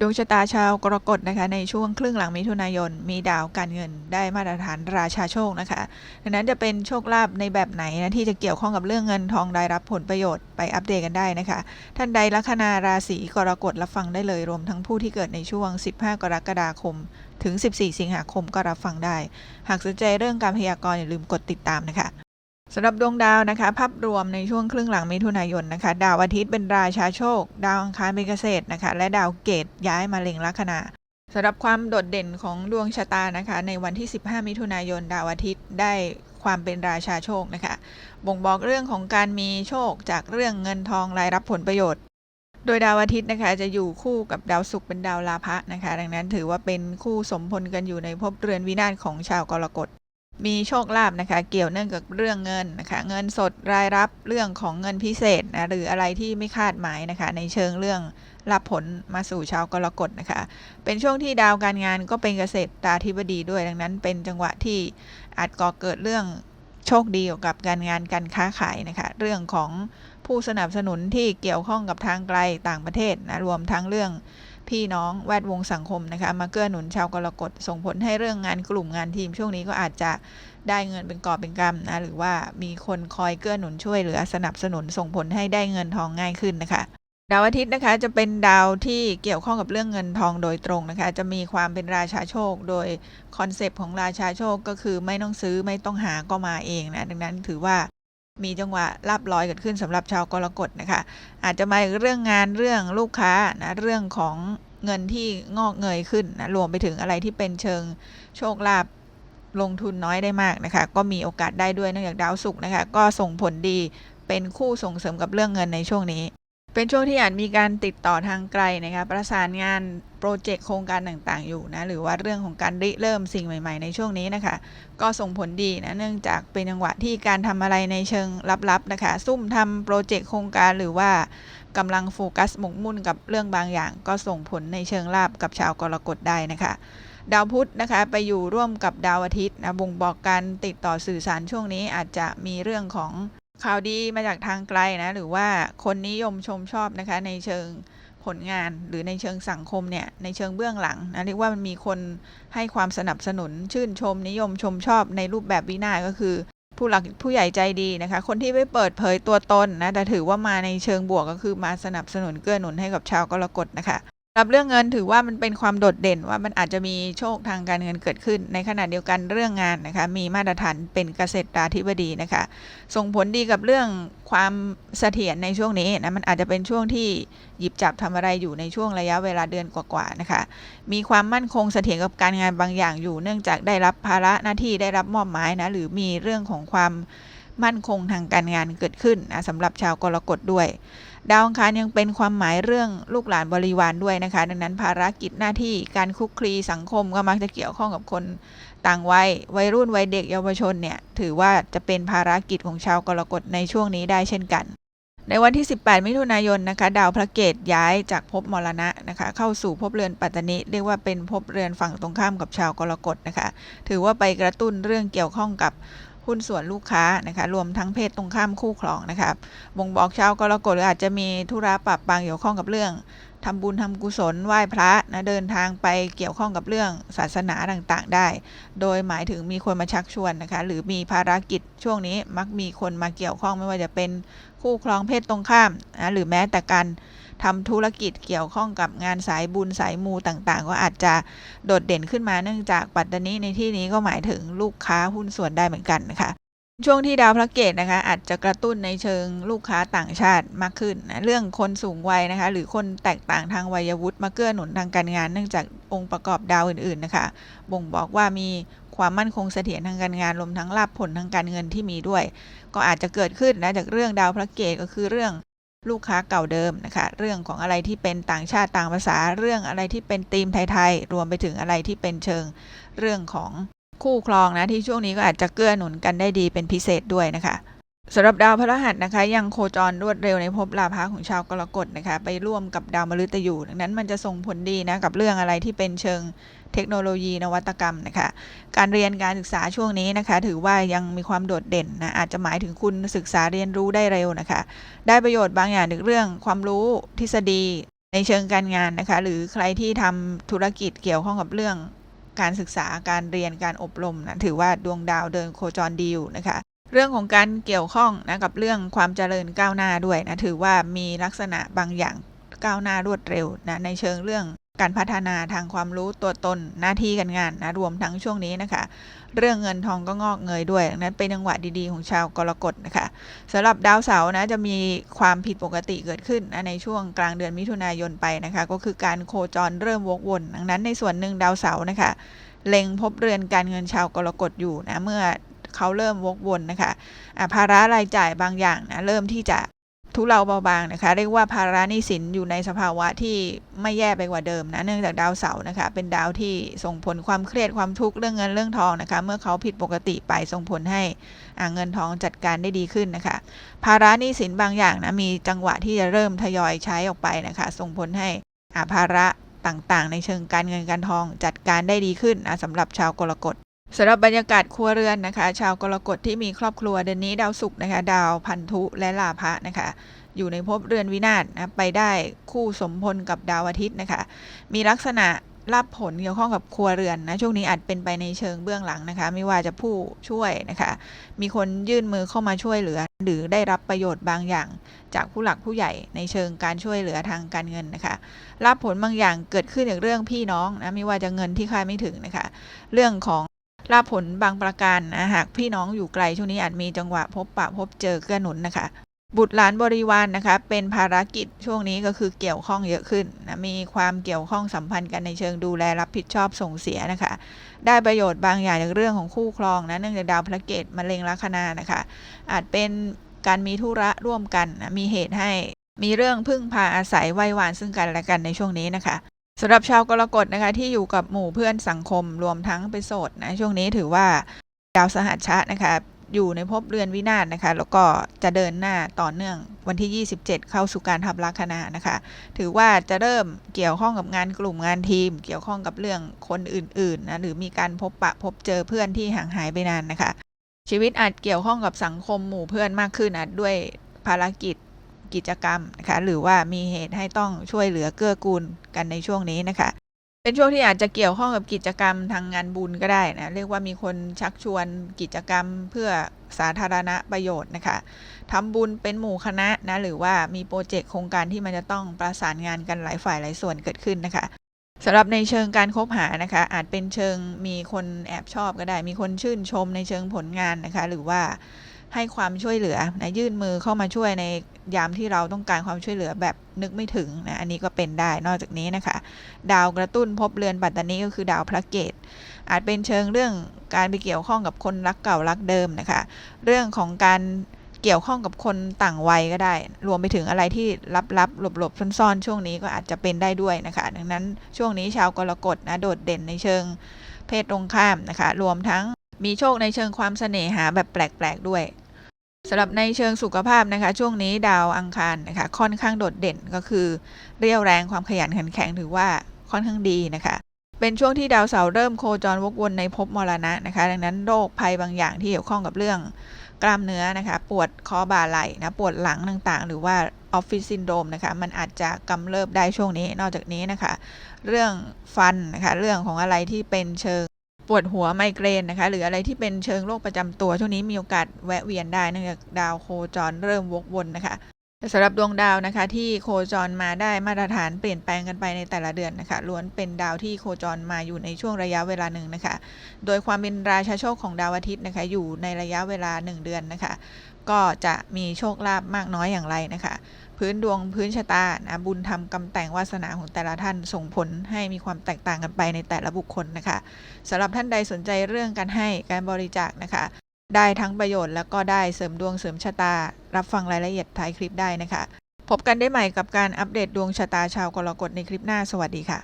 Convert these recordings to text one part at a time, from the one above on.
ดวงชะตาชาวกรกฎนะคะในช่วงครึ่งหลังมิถุนายน มีดาวการเงินได้มาตรฐานราชาโชคนะคะดังนั้นจะเป็นโชคลาภในแบบไหนนะที่จะเกี่ยวข้องกับเรื่องเงินทองได้รับผลประโยชน์ไปอัปเดตกันได้นะคะ ท่านใดลัคนาราศีกรกฎรับฟังได้เลยรวมทั้งผู้ที่เกิดในช่วง 15 กรกฎาคม ถึง 14 สิงหาคมก็รับฟังได้ หากสนใจเรื่องการพยากรณ์อย่าลืมกดติดตามนะคะ สำหรับดวงดาวนะคะ ภาพรวมในช่วงครึ่งหลังมิถุนายนนะคะ ดาวอาทิตย์เป็นราชาโชค ดาวอังคารเป็นเกษตรนะคะ และดาวเกตย้ายมาเล็งลัคนาสำหรับความโดดเด่นของดวงชะตานะคะ ในวันที่ 15 มิถุนายน ดาวอาทิตย์ได้ความเป็นราชาโชคนะคะ บ่งบอกเรื่องของการมีโชคจากเรื่องเงินทองรายรับผลประโยชน์ โดยดาวอาทิตย์นะคะจะอยู่คู่กับดาวศุกร์เป็นดาวลาภะนะคะ ดังนั้นถือว่าเป็นคู่สมพลกันอยู่ในภพเรือนวินาศของชาวกรกฎ มีโชคลาภนะคะ เกี่ยวเนื่องกับเรื่องเงินนะคะ เงินสดรายรับเรื่องของเงินพิเศษนะหรืออะไรที่ไม่คาดหมายนะคะ ในเชิงเรื่องรับผลมาสู่ชาวกรกฎนะคะ เป็นช่วงที่ดาวการงานก็เป็นเกษตรตาธิบดีด้วยดังนั้น เป็นจังหวะที่อาจก่อเกิดเรื่องโชคดีเกี่ยวกับการงานการค้าขายนะคะ เรื่องของผู้สนับสนุนที่เกี่ยวข้องกับทางไกลต่างประเทศนะรวมทั้งเรื่อง พี่น้องแวดวงสังคมนะคะมาเกื้อหนุนชาวกรกฎส่งผลให้เรื่องงานกลุ่มงานทีมช่วงนี้ก็อาจจะได้เงินเป็นกอบเป็นกำนะหรือว่ามีคนคอยเกื้อหนุนช่วยเหลือสนับสนุนส่งผลให้ได้เงินทองง่ายขึ้นนะคะดาวอาทิตย์นะคะจะเป็นดาวที่เกี่ยวข้องกับเรื่องเงินทองโดยตรงนะคะ จะมีความเป็นราชาโชค โดยคอนเซปต์ของราชาโชคก็คือไม่ต้องซื้อไม่ต้องหาก็มาเองนะดังนั้นถือว่า มีจังหวะลาบลอยเกิดขึ้นสำหรับชาวกรกฎนะคะ อาจจะมาเรื่องงานเรื่องลูกค้านะเรื่องของเงินที่งอกเงยขึ้นนะรวมไปถึงอะไรที่เป็นเชิงโชคลาภลงทุนน้อยได้มากนะคะ ก็มีโอกาสได้ด้วยเนื่องจากดาวศุกร์นะคะ ก็ส่งผลดีเป็นคู่ส่งเสริมกับเรื่องเงินในช่วงนี้ เป็นช่วงที่อาจมีการติดต่อทางไกลนะคะประสานงานโปรเจกต์โครงการต่างๆอยู่นะหรือว่าเรื่องของการริเริ่มสิ่งใหม่ ๆ ในช่วงนี้นะคะ ก็ส่งผลดีนะเนื่องจากเป็นจังหวะที่การทำอะไรในเชิงลับๆนะคะ ซุ่มทำโปรเจกต์โครงการหรือว่ากำลังโฟกัสหมกมุ่นกับเรื่องบางอย่าง ก็ส่งผลในเชิงลาบกับชาวกรกฎได้นะคะดาวพุธนะคะไปอยู่ร่วมกับดาวอาทิตย์นะบ่งบอกการติดต่อสื่อสารช่วงนี้อาจจะมีเรื่องของ ข่าวดีมาจากทางไกลนะ หรือว่าคนนิยมชมชอบนะคะ ในเชิงผลงานหรือในเชิงสังคมเนี่ย ในเชิงเบื้องหลังนะเรียกว่ามันมีคนให้ความสนับสนุนชื่นชมนิยมชมชอบในรูปแบบวินาก็คือ ผู้หลักผู้ใหญ่ใจดีนะคะ คนที่ไม่เปิดเผยตัวตนนะแต่ถือว่ามาในเชิงบวกก็คือมาสนับสนุนเกื้อหนุนให้กับชาวกรกฎนะคะ รับเรื่องเงินถือว่ามันเป็นความโดดเด่นว่ามันอาจจะมีโชคทางการเงินเกิดขึ้น ในขณะเดียวกันเรื่องงานนะคะมีมาตรฐานเป็นเกษตราธิบดีนะคะ ส่งผลดีกับเรื่องความเสถียรในช่วงนี้นะมันอาจจะเป็นช่วงที่หยิบจับทำอะไรอยู่ในช่วงระยะเวลาเดือนกว่าๆนะคะ มีความมั่นคงเสถียรกับการงานบางอย่างอยู่ เนื่องจากได้รับภาระหน้าที่ได้รับมอบหมายนะหรือมีเรื่องของความ มั่นคงทางการงานเกิดขึ้นนะสำหรับชาวกรกฎด้วย ดาวอังคารยังเป็นความหมายเรื่องลูกหลานบริวารด้วยนะคะ ดังนั้นภารกิจหน้าที่การคุกคลีสังคมก็มักจะเกี่ยวข้องกับคนต่างวัยวัยรุ่นวัยเด็กเยาวชนเนี่ยถือว่าจะเป็นภารกิจของชาวกรกฎในช่วงนี้ได้เช่นกันในวันที่ 18 มิถุนายนนะคะ ดาวพระเกตย้ายจากภพมรณะนะคะ เข้าสู่ภพเรือนปัตตนิเรียกว่าเป็นภพเรือนฝั่งตรงข้ามกับชาวกรกฎนะคะ ถือว่าไปกระตุ้นเรื่องเกี่ยวข้องกับ หุ้นส่วนลูกค้านะคะ รวมทั้งเพศตรงข้ามคู่ครองนะคะบ่งบอกชาวกรกฎหรืออาจจะมีธุระปรับปางเกี่ยวข้องกับเรื่องทำบุญทำกุศลไหว้พระนะเดินทางไปเกี่ยวข้องกับเรื่องศาสนาต่างๆ ได้ โดยหมายถึงมีคนมาชักชวนนะคะ หรือมีภารกิจช่วงนี้มักมีคนมาเกี่ยวข้องไม่ว่าจะเป็นคู่ครองเพศตรงข้ามนะหรือแม้แต่การ ทำธุรกิจเกี่ยวข้องกับงานสายบุญสายมูต่างๆ ก็อาจจะโดดเด่นขึ้นมาเนื่องจากปัตตานีในที่นี้ก็หมายถึงลูกค้าหุ้นส่วนได้เหมือนกันนะคะช่วงที่ดาวพระเกตนะคะอาจจะกระตุ้นในเชิงลูกค้าต่างชาติมากขึ้นนะเรื่องคนสูงวัยนะคะหรือคนแตกต่างทางวัยวุฒิมาเกื้อหนุนทางการงาน เนื่องจากองค์ประกอบดาวอื่นๆนะคะบ่งบอกว่ามีความมั่นคงเสถียรทางการงานรวมทั้งลาภผลทางการเงินที่มีด้วย ก็อาจจะเกิดขึ้นนะจากเรื่องดาวพระเกตก็คือเรื่อง ลูกค้าเก่าเดิมนะคะ เรื่องของอะไรที่เป็นต่างชาติต่างภาษา เรื่องอะไรที่เป็นธีมไทยๆ รวมไปถึงอะไรที่เป็นเชิงเรื่องของคู่ครองนะที่ช่วงนี้ก็อาจจะเกื้อหนุนกันได้ดีเป็นพิเศษด้วยนะคะสำหรับดาวพฤหัสนะคะ ยังโคจรรวดเร็วในภพลาภะของชาวกรกฎนะคะ ไปร่วมกับดาวมฤตยูดังนั้นมันจะส่งผลดีนะกับเรื่องอะไรที่เป็นเชิง ทคโนโลยีนวัตกรรมนะคะการเรียนการศึกษาช่วงนี้นะคะ ถือว่ายังมีความโดดเด่นนะอาจจะหมายถึงคุณศึกษาเรียนรู้ได้เร็วนะคะ ได้ประโยชน์บางอย่างถึงเรื่องความรู้ทฤษฎีในเชิงการงานนะคะ หรือใครที่ทำธุรกิจเกี่ยวข้องกับเรื่องการศึกษาการเรียนการอบรมนะถือว่าดวงดาวเดินโคจรดีอยู่นะคะ เรื่องของการเกี่ยวข้องนะกับเรื่องความเจริญก้าวหน้าด้วยนะถือว่ามีลักษณะบางอย่างก้าวหน้ารวดเร็วนะในเชิงเรื่อง การพัฒนาทางความรู้ตัวตนหน้าที่การงานนะรวมทั้งช่วงนี้นะคะ เรื่องเงินทองก็งอกเงยด้วยดังนั้นเป็นจังหวะดีๆของชาวกรกฎนะคะสำหรับดาวเสาร์นะจะมีความผิดปกติเกิดขึ้นนะในช่วงกลางเดือนมิถุนายนไปนะคะ ก็คือการโคจรเริ่มวกวนดังนั้นในส่วนหนึ่งดาวเสาร์นะคะเล็งพบเรือนการเงินชาวกรกฎอยู่นะเมื่อเขาเริ่มวกวนนะคะอะภาระรายจ่ายบางอย่างนะเริ่มที่จะ ทุเลาเบาบางนะคะ เรียกว่าภาระหนี้สินอยู่ในสภาวะที่ไม่แย่ไปกว่าเดิมนะเนื่องจากดาวเสาร์นะคะ เป็นดาวที่ส่งผลความเครียดความทุกข์เรื่องเงินเรื่องทองนะคะ เมื่อเขาผิดปกติไปส่งผลให้อ่าเงินทองจัดการได้ดีขึ้นนะคะ ภาระหนี้สินบางอย่างนะมีจังหวะที่จะเริ่มทยอยใช้ออกไปนะคะ ส่งผลให้อ่าภาระต่างๆ ในเชิงการเงินการทองจัดการได้ดีขึ้นนะสำหรับชาวกรกฎ สำหรับบรรยากาศครัวเรือนนะคะ ชาวกรกฎที่มีครอบครัวเดือนนี้ดาวศุกร์นะคะ ดาวพันธุและลาภะนะคะ อยู่ในภพเรือนวินาศนะไปได้คู่สมพลกับดาวอาทิตย์นะคะ มีลักษณะรับผลเกี่ยวข้องกับครัวเรือนนะช่วงนี้อาจเป็นไปในเชิงเบื้องหลังนะคะ ไม่ว่าจะผู้ช่วยนะคะ มีคนยื่นมือเข้ามาช่วยเหลือ หรือได้รับประโยชน์บางอย่าง จากผู้หลักผู้ใหญ่ในเชิงการช่วยเหลือทางการเงินนะคะรับผลบางอย่างเกิดขึ้นจากเรื่องพี่น้องนะไม่ว่าจะเงินที่คาดไม่ถึงนะคะ เรื่องของ รับผลบางประการนะหากพี่น้องอยู่ไกลช่วงนี้อาจมีจังหวะพบปะพบเจอเกื้อหนุนนะคะ บุตรหลานบริวารนนะคะ เป็นภารกิจช่วงนี้ก็คือเกี่ยวข้องเยอะขึ้นนะมีความเกี่ยวข้องสัมพันธ์กันในเชิงดูแลรับผิดชอบส่งเสียนะคะ ได้ประโยชน์บางอย่างจากเรื่องของคู่ครองนะเนื่องจากดาวพระเกตมะเร็งลัคนานะคะ อาจเป็นการมีธุระร่วมกันนะมีเหตุให้มีเรื่องพึ่งพาอาศัยไหว้วานซึ่งกันและกันในช่วงนี้นะคะ สำหรับชาวกรกฎนะคะที่อยู่กับหมู่เพื่อนสังคมรวมทั้งเป็นโสดนะช่วงนี้ถือว่าดาวสหัชชะนะคะอยู่ในภพเรือนวินาศนะคะ แล้วก็จะเดินหน้าต่อเนื่องวันที่ 27 เข้าสู่การทับลัคนานะคะ ถือว่าจะเริ่มเกี่ยวข้องกับงานกลุ่มงานทีม เกี่ยวข้องกับเรื่องคนอื่นๆนะหรือมีการพบปะพบเจอเพื่อนที่ห่างหายไปนานนะคะ ชีวิตอาจเกี่ยวข้องกับสังคมหมู่เพื่อนมากขึ้นอาจด้วยภารกิจ กิจกรรมนะคะหรือว่ามีเหตุให้ต้องช่วยเหลือเกื้อกูลกันในช่วงนี้นะคะ เป็นช่วงที่อาจจะเกี่ยวข้องกับกิจกรรมทางงานบุญก็ได้นะเรียกว่ามีคนชักชวนกิจกรรมเพื่อสาธารณประโยชน์นะคะทำบุญเป็นหมู่คณะนะหรือว่ามีโปรเจกต์โครงการที่มันจะต้องประสานงานกันหลายฝ่ายหลายส่วนเกิดขึ้นนะคะสำหรับในเชิงการคบหานะคะ อาจเป็นเชิงมีคนแอบชอบก็ได้ มีคนชื่นชมในเชิงผลงานนะคะ หรือว่า ให้ความช่วยเหลือนะยื่นมือเข้ามาช่วยในยามที่เราต้องการความช่วยเหลือแบบนึกไม่ถึงนะอันนี้ก็เป็นได้นอกจากนี้นะคะ ดาวกระตุ้นพบเรือนปัตตานีก็คือดาวพระเกต อาจเป็นเชิงเรื่องการไปเกี่ยวข้องกับคนรักเก่ารักเดิมนะคะ เรื่องของการเกี่ยวข้องกับคนต่างวัยก็ได้ รวมไปถึงอะไรที่ลับๆหลบๆซ่อนๆ ช่วงนี้ก็อาจจะเป็นได้ด้วยนะคะ ดังนั้นช่วงนี้ชาวกรกฎนะโดดเด่นในเชิงเพศตรงข้ามนะคะ รวมทั้ง มีโชคในเชิงความเสน่หาแบบแปลกๆด้วยสำหรับในเชิงสุขภาพนะคะ ช่วงนี้ดาวอังคารนะคะค่อนข้างโดดเด่นก็คือ เรียวแรงความขยันขันแข็งถือว่าค่อนข้างดีนะคะ เป็นช่วงที่ดาวเสาร์เริ่มโคจรวกวนในภพมรณะนะคะ ดังนั้นโรคภัยบางอย่างที่เกี่ยวข้องกับเรื่องกล้ามเนื้อนะคะ ปวดคอบ่าไหล่นะปวดหลังต่างๆ หรือว่าออฟฟิศซินโดรมนะคะ มันอาจจะกำเริบได้ช่วงนี้นอกจากนี้นะคะ เรื่องฟันนะคะ เรื่องของอะไรที่เป็นเชิง ปวดหัวไมเกรนนะคะ หรืออะไรที่เป็นเชิงโรคประจำตัว ช่วงนี้มีโอกาสแวะเวียนได้เนื่องจากดาวโคจรเริ่มวกวนนะคะสำหรับดวงดาวนะคะ ที่โคจรมาได้มาตรฐานเปลี่ยนแปลงกันไปในแต่ละเดือนนะคะล้วนเป็นดาวที่โคจรมาอยู่ในช่วงระยะเวลาหนึ่งนะคะ โดยความเป็นราชาโชคของดาวอาทิตย์นะคะ อยู่ในระยะเวลา 1 เดือนนะคะ ก็จะมีโชคลาภมากน้อยอย่างไรนะคะ พื้นดวงพื้นชะตานะบุญทำกำแต่งวาสนาของแต่ละท่านส่งผลให้มีความแตกต่างกันไปในแต่ละบุคคลนะคะสำหรับท่านใดสนใจเรื่องการให้การบริจาคนะคะ ได้ทั้งประโยชน์แล้วก็ได้เสริมดวงเสริมชะตา รับฟังรายละเอียดท้ายคลิปได้นะคะ พบกันได้ใหม่กับการอัปเดตดวงชะตาชาวกรกฎในคลิปหน้าสวัสดีค่ะ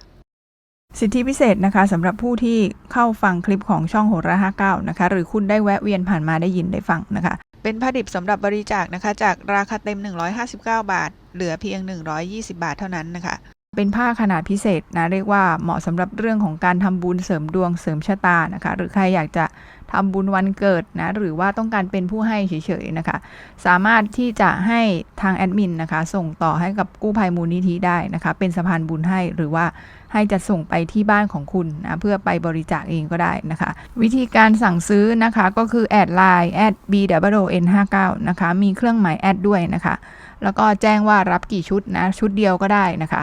สิทธิพิเศษนะคะสำหรับผู้ที่เข้าฟังคลิปของช่องโหราห้าเก้านะคะ หรือคุณได้แวะเวียนผ่านมาได้ยินได้ฟังนะคะ เป็นผ้าดิบสำหรับบริจาคนะคะ จากราคาเต็ม 159 บาท เหลือเพียง 120 บาทเท่านั้นนะคะ เป็นผ้าขนาดพิเศษนะ เรียกว่าเหมาะสำหรับเรื่องของการทำบุญเสริมดวงเสริมชะตานะคะ หรือใครอยากจะ ทำบุญวันเกิดนะหรือว่าต้องการเป็นผู้ให้เฉยๆนะคะ สามารถที่จะให้ทางแอดมินนะคะ ส่งต่อให้กับกู้ภัยมูลนิธิได้นะคะ เป็นสะพานบุญให้หรือว่าให้จะส่งไปที่บ้านของคุณนะเพื่อไปบริจาคเองก็ได้นะคะ วิธีการสั่งซื้อนะคะก็คือแอดไลน์แอด b w n 5 9นะคะมีเครื่องหมายแอดด้วยนะคะ แล้วก็แจ้งว่ารับกี่ชุดนะชุดเดียวก็ได้นะคะ